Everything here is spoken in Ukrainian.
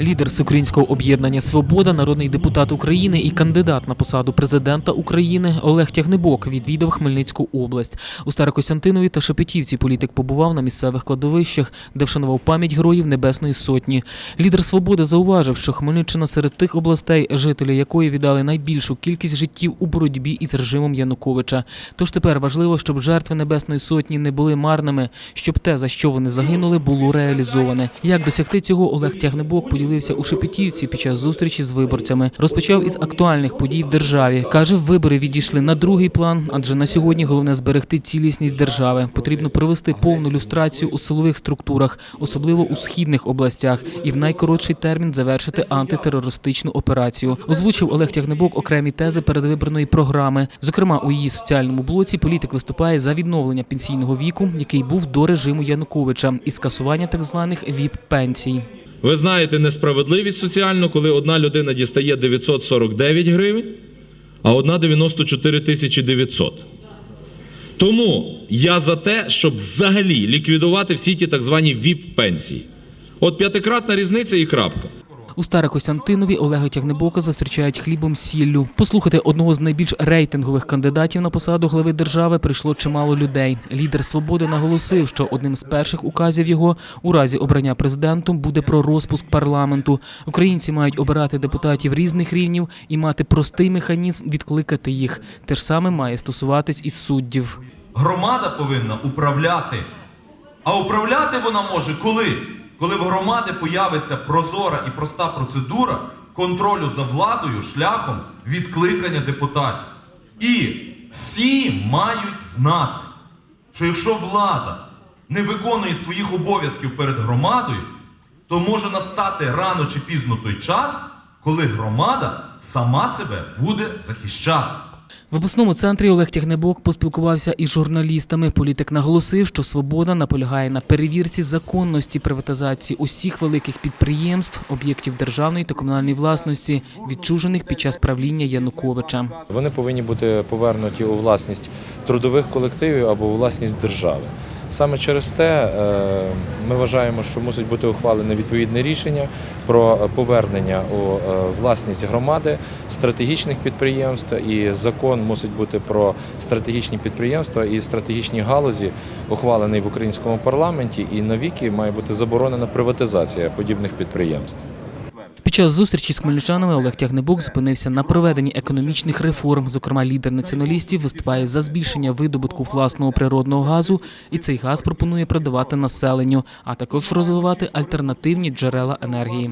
Лідер всеукраїнського об'єднання Свобода, народний депутат України і кандидат на посаду президента України Олег Тягнебок відвідав Хмельницьку область. У Старокостянтинові та Шепетівці політик побував на місцевих кладовищах, де вшанував пам'ять героїв Небесної Сотні. Лідер Свободи зауважив, що Хмельниччина серед тих областей, жителі якої віддали найбільшу кількість життів у боротьбі із режимом Януковича. Тож тепер важливо, щоб жертви Небесної Сотні не були марними, щоб те, за що вони загинули, було реалізоване. Як досягти цього, Олег Тягнебок поділився у Шепетівці під час зустрічі з виборцями. Розпочав із актуальних подій в державі. Каже, вибори відійшли на другий план, адже на сьогодні головне зберегти цілісність держави. Потрібно провести повну люстрацію у силових структурах, особливо у східних областях, і в найкоротший термін завершити антитерористичну операцію. Озвучив Олег Тягнебок окремі тези передвиборної програми. Зокрема, у її соціальному блоці політик виступає за відновлення пенсійного віку, який був до режиму Януковича, і скасування так званих ВІП-пенсій. Ви знаєте несправедливість соціальну, коли одна людина дістає 949 гривень, а одна 94 тисячі 900. Тому я за те, щоб взагалі ліквідувати всі ті так звані ВІП-пенсії. От п'ятикратна різниця і крапка. У Старокостянтинові Олега Тягнебока зустрічають хлібом сіллю. Послухати одного з найбільш рейтингових кандидатів на посаду глави держави прийшло чимало людей. Лідер свободи наголосив, що одним з перших указів його у разі обрання президентом буде про розпуск парламенту. Українці мають обирати депутатів різних рівнів і мати простий механізм відкликати їх. Те ж саме має стосуватись і суддів. Громада повинна управляти. А управляти вона може коли? Коли в громади появиться прозора і проста процедура контролю за владою шляхом відкликання депутатів. І всі мають знати, що якщо влада не виконує своїх обов'язків перед громадою, то може настати рано чи пізно той час, коли громада сама себе буде захищати. В обласному центрі Олег Тягнебок поспілкувався із журналістами. Політик наголосив, що свобода наполягає на перевірці законності приватизації усіх великих підприємств, об'єктів державної та комунальної власності, відчужених під час правління Януковича. Вони повинні бути повернуті у власність трудових колективів або у власність держави. Саме через те е, ми вважаємо, що мусить бути ухвалене відповідне рішення про повернення у е, власність громади стратегічних підприємств, і закон мусить бути про стратегічні підприємства і стратегічні галузі, ухвалений в українському парламенті, і навіки має бути заборонена приватизація подібних підприємств. Під час зустрічі з хмельничанами Олег Тягнебук зупинився на проведенні економічних реформ. Зокрема, лідер націоналістів виступає за збільшення видобутку власного природного газу, і цей газ пропонує продавати населенню, а також розвивати альтернативні джерела енергії.